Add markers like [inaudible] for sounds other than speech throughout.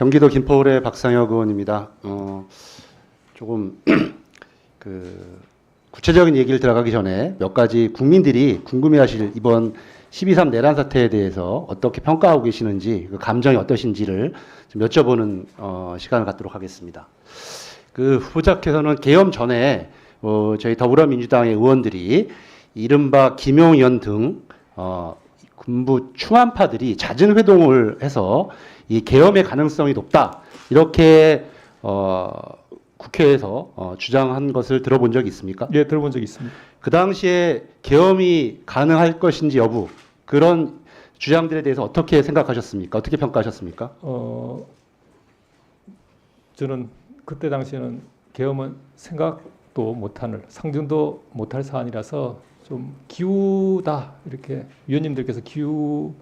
경기도 김포울의 박상혁 의원입니다. 어, 조금 [clears throat] 그 구체적인 얘기를 들어가기 전에 몇 가지 국민들이 궁금해하실 이번 12.3 내란 사태에 대해서 어떻게 평가하고 계시는지 그 감정이 어떠신지를 좀 여쭤보는 어, 시간을 갖도록 하겠습니다. 그 후보자께서는 개엄 전에 어, 저희 더불어민주당의 의원들이 이른바 김용현 등 어, 군부 충안파들이 잦은 회동을 해서 이 계엄의 가능성이 높다 이렇게 어, 국회에서 어, 주장한 것을 들어본 적이 있습니까? 예, 들어본 적이 있습니다. 그 당시에 계엄이 가능할 것인지 여부 그런 주장들에 대해서 어떻게 생각하셨습니까? 어떻게 평가하셨습니까? 어, 저는 그때 당시에는 계엄은 생각도 못하는 상정도 못할 사안이라서 좀 기우다 이렇게 위원님들께서 기우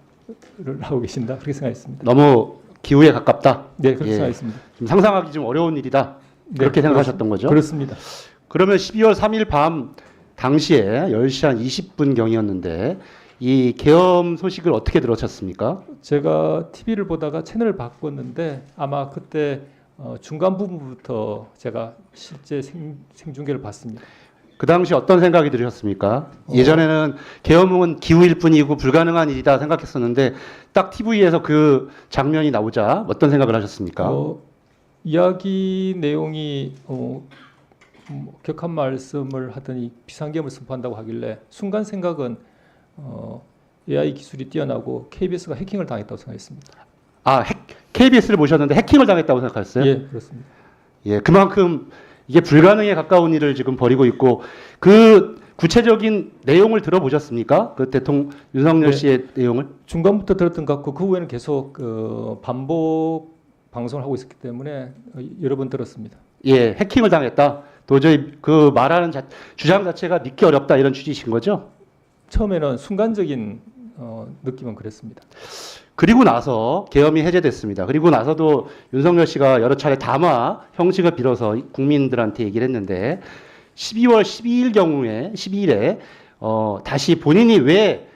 를 하고 계신다 그렇게 생각했습니다. 너무 기후에 가깝다. 네, 그렇게 예. 생각했습니다. 좀 상상하기 좀 어려운 일이다. 네, 그렇게 생각하셨던 거죠? 그렇습니다. 그러면 12월 3일 밤 당시에 10시 한 20분 경이었는데 이 계엄 소식을 어떻게 들으셨습니까? 제가 TV를 보다가 채널을 바꿨는데 아마 그때 어, 중간 부분부터 제가 실제 생, 생중계를 봤습니다. 그 당시 어떤 생각이 들으셨습니까? 어. 예전에는 계엄은 기후일 뿐이고 불가능한 일이다 생각했었는데 딱 TV에서 그 장면이 나오자 어떤 생각을 하셨습니까? 어, 이야기 내용이 어, 뭐, 격한 말씀을 하더니 비상계엄을 선포한다고 하길래 순간 생각은 어, AI 기술이 뛰어나고 KBS가 해킹을 당했다고 생각했습니다. 아, 핵, KBS를 보셨는데 해킹을 당했다고 생각하셨어요? 예, 그렇습니다. 예, 그만큼 이게 불가능에 가까운 일을 지금 벌이고 있고 그 구체적인 내용을 들어보셨습니까? 그 대통령 윤석열 네. 씨의 내용을? 중간부터 들었던 것 같고 그 후에는 계속 그 반복 방송을 하고 있었기 때문에 어, 여러 번 들었습니다. 예, 해킹을 당했다. 도저히 그 말하는 자, 주장 자체가 믿기 어렵다 이런 취지신 거죠? 처음에는 순간적인 어, 느낌은 그랬습니다. 그리고 나서 계엄이 해제됐습니다. 그리고 나서도 윤석열 씨가 여러 차례 담화 형식을 빌어서 국민들한테 얘기를 했는데 12월 12일 경우에 12일에 어, 다시 본인이 왜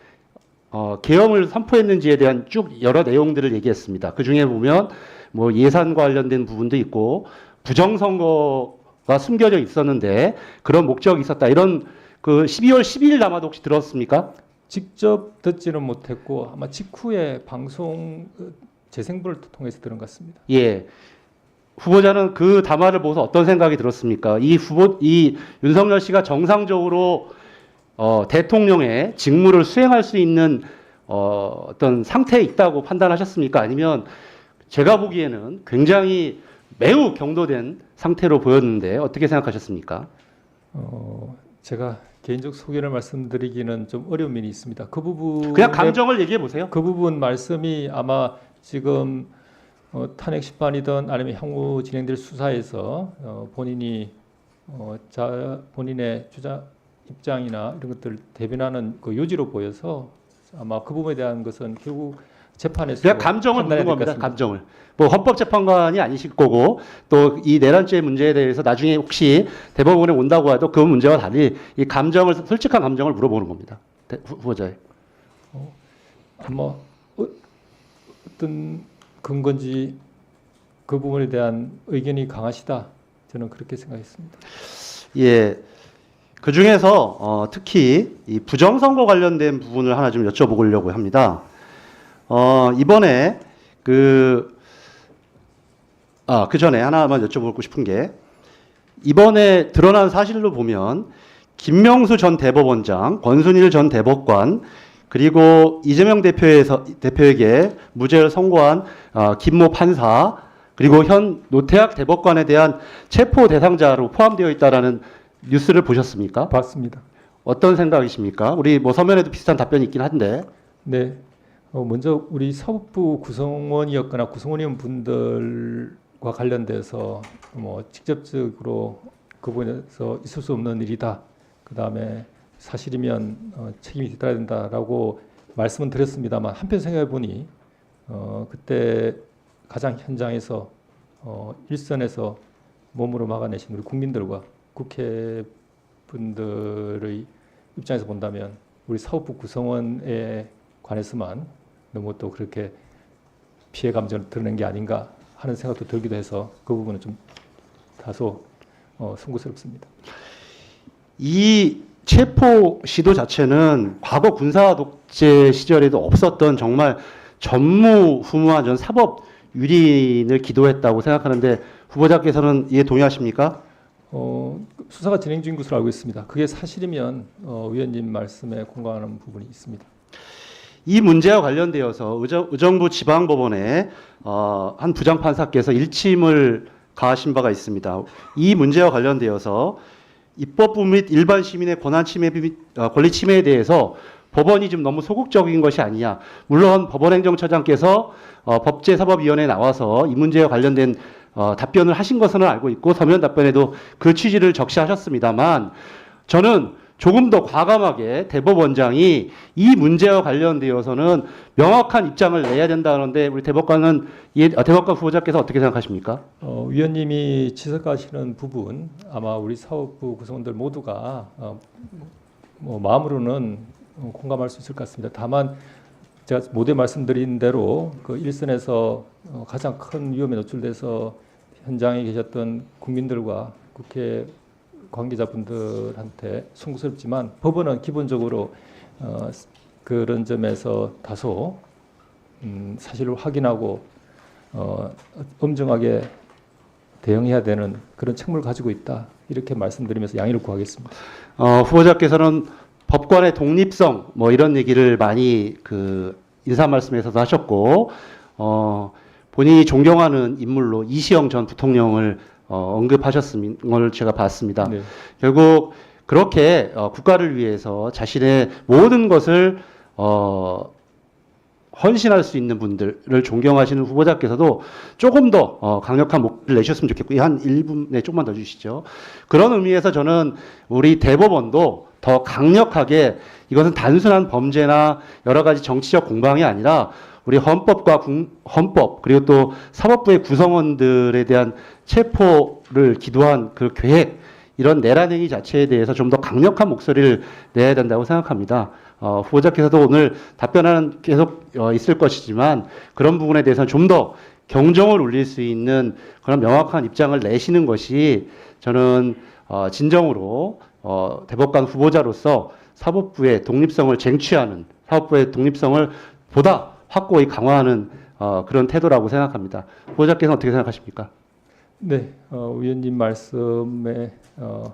어, 계엄을 선포했는지에 대한 쭉 여러 내용들을 얘기했습니다. 그 중에 보면 뭐 예산과 관련된 부분도 있고 부정선거가 숨겨져 있었는데 그런 목적이 있었다. 이런 그 12월 12일 남아도 혹시 들었습니까? 직접 듣지는 못했고 아마 직후에 방송 어, 재생부를 통해서 들은 것 같습니다. 예. 후보자는 그 담화를 보고서 어떤 생각이 들었습니까? 이 후보, 이 윤석열 씨가 정상적으로 어, 대통령의 직무를 수행할 수 있는 어, 어떤 상태에 있다고 판단하셨습니까? 아니면 제가 보기에는 굉장히 매우 경도된 상태로 보였는데 어떻게 생각하셨습니까? 어, 제가 개인적 소견을 말씀드리기는 좀 어려운 면이 있습니다. 그 부분 그냥 감정을 얘기해 보세요. 그 부분 말씀이 아마 지금 어, 탄핵 심판이든 아니면 향후 진행될 수사에서 어, 본인이 어, 자 본인의 주장 입장이나 이런 것들 대변하는 그 요지로 보여서 아마 그 부분에 대한 것은 결국 재판에서 그냥 감정을 묻는 겁니다. 같습니다. 감정을. 뭐 헌법재판관이 아니실 거고 또 이 내란죄 문제에 대해서 나중에 혹시 대법원에 온다고 해도 그 문제와 달리 이 감정을 솔직한 감정을 물어보는 겁니다. 대- 후- 후보자의. 아마 어, 어떤 근거인지 그 부분에 대한 의견이 강하시다 저는 그렇게 생각했습니다. 예. 그 중에서 어, 특히 이 부정선거 관련된 부분을 하나 좀 여쭤보려고 합니다. 어, 이번에 그, 아, 그 전에 하나만 여쭤보고 싶은 게 이번에 드러난 사실로 보면 김명수 전 대법원장, 권순일 전 대법관, 그리고 이재명 대표에서, 대표에게 무죄를 선고한 어, 김모 판사, 그리고 현 노태학 대법관에 대한 체포 대상자로 포함되어 있다라는 뉴스를 보셨습니까? 봤습니다. 어떤 생각이십니까? 우리 뭐 서면에도 비슷한 답변이 있긴 한데 네. 어, 먼저 우리 사법부 구성원이었거나 구성원이온 분들과 관련돼서 뭐 직접적으로 그 부분에서 있을 수 없는 일이다. 그 다음에 사실이면 어, 책임이 있어야 된다라고 말씀은 드렸습니다만 한편 생각해 보니 어, 그때 가장 현장에서 어, 일선에서 몸으로 막아내신 우리 국민들과 국회 분들의 입장에서 본다면 우리 사법부 구성원에 관해서만 너무 또 그렇게 피해 감정을 드러낸 게 아닌가 하는 생각도 들기도 해서 그 부분은 좀 다소 어, 송구스럽습니다. 이 체포 시도 자체는 과거 군사 독재 시절에도 없었던 정말 전무후무한 전 사법 유린을 기도했다고 생각하는데 후보자께서는 이에 동의하십니까? 어, 수사가 진행 중인 것으로 알고 있습니다. 그게 사실이면 어, 위원님 말씀에 공감하는 부분이 있습니다. 이 문제와 관련되어서 의정, 의정부 지방법원에 어, 한 부장판사께서 일침을 가하신 바가 있습니다. 이 문제와 관련되어서 입법부 및 일반 시민의 권한 침해 및 어, 권리 침해에 대해서 법원이 좀 너무 소극적인 것이 아니냐. 물론 법원행정처장께서 어, 법제사법위원회에 나와서 이 문제와 관련된 어, 답변을 하신 것은 알고 있고 서면 답변에도 그 취지를 적시하셨습니다만 저는 조금 더 과감하게 대법원장이 이 문제와 관련되어서는 명확한 입장을 내야 된다는데 우리 대법관은 이 아, 대법관 후보자께서 어떻게 생각하십니까? 어, 위원님이 지적하시는 부분 아마 우리 사업부 구성원들 모두가 어, 뭐 마음으로는 어, 공감할 수 있을 것 같습니다. 다만 제가 모두에 말씀드린 대로 그 일선에서 어, 가장 큰 위험에 노출돼서 현장에 계셨던 국민들과 국회 관계자분들한테 송구스럽지만 법원은 기본적으로 어, 그런 점에서 다소 음, 사실을 확인하고 어, 엄정하게 대응해야 되는 그런 책무를 가지고 있다 이렇게 말씀드리면서 양해를 구하겠습니다. 어, 후보자께서는 법관의 독립성 뭐 이런 얘기를 많이 그 인사 말씀에서도 하셨고 어, 본인이 존경하는 인물로 이시영 전 부통령을 어, 언급하셨음인 걸 제가 봤습니다. 네. 결국 그렇게 어, 국가를 위해서 자신의 모든 것을 어, 헌신할 수 있는 분들을 존경하시는 후보자께서도 조금 더 어, 강력한 목소리를 내셨으면 좋겠고 한 1분에 조금만 더 주시죠. 그런 의미에서 저는 우리 대법원도 더 강력하게 이것은 단순한 범죄나 여러 가지 정치적 공방이 아니라 우리 헌법과 국- 헌법 그리고 또 사법부의 구성원들에 대한 체포를 기도한 그 계획 이런 내란 행위 자체에 대해서 좀 더 강력한 목소리를 내야 된다고 생각합니다. 어, 후보자께서도 오늘 답변하는 계속 어, 있을 것이지만 그런 부분에 대해서는 좀 더 경종을 울릴 수 있는 그런 명확한 입장을 내시는 것이 저는 어, 진정으로 어, 대법관 후보자로서 사법부의 독립성을 쟁취하는 사법부의 독립성을 보다 확고히 강화하는 어, 그런 태도라고 생각합니다. 후보자께서는 어떻게 생각하십니까? 네, 어, 위원님 말씀에 어,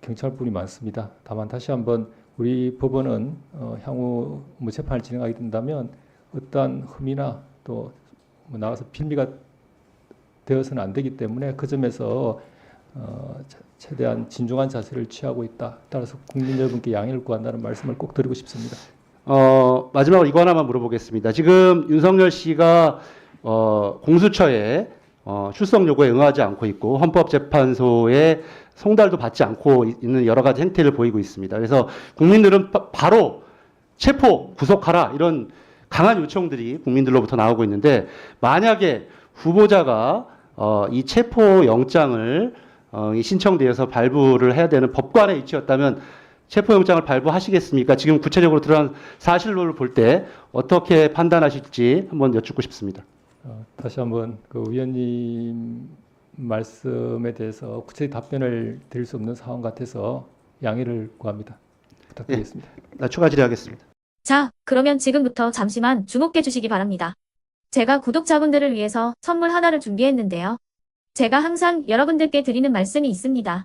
경찰 분이 많습니다. 다만 다시 한번 우리 법원은 어, 향후 뭐 재판을 진행하게 된다면 어떠한 흠이나 또 뭐 나와서 빌미가 되어서는 안 되기 때문에 그 점에서 어, 자- 최대한 진중한 자세를 취하고 있다. 따라서 국민 여러분께 양해를 구한다는 말씀을 꼭 드리고 싶습니다. 어, 마지막으로 이거 하나만 물어보겠습니다. 지금 윤석열 씨가 어, 공수처에 어, 출석 요구에 응하지 않고 있고 헌법재판소에 송달도 받지 않고 이- 있는 여러 가지 행태를 보이고 있습니다. 그래서 국민들은 바, 바로 체포, 구속하라 이런 강한 요청들이 국민들로부터 나오고 있는데 만약에 후보자가 어, 이 체포 영장을 어, 이 신청되어서 발부를 해야 되는 법관의 위치였다면 체포영장을 발부하시겠습니까? 지금 구체적으로 드러난 사실로를 볼 때 어떻게 판단하실지 한번 여쭙고 싶습니다. 어, 다시 한번 그 위원님 말씀에 대해서 구체적 답변을 드릴 수 없는 상황 같아서 양해를 구합니다. 부탁드리겠습니다. 나 추가 질의하겠습니다. 자, 그러면 지금부터 잠시만 주목해 주시기 바랍니다. 제가 구독자분들을 위해서 선물 하나를 준비했는데요. 제가 항상 여러분들께 드리는 말씀이 있습니다.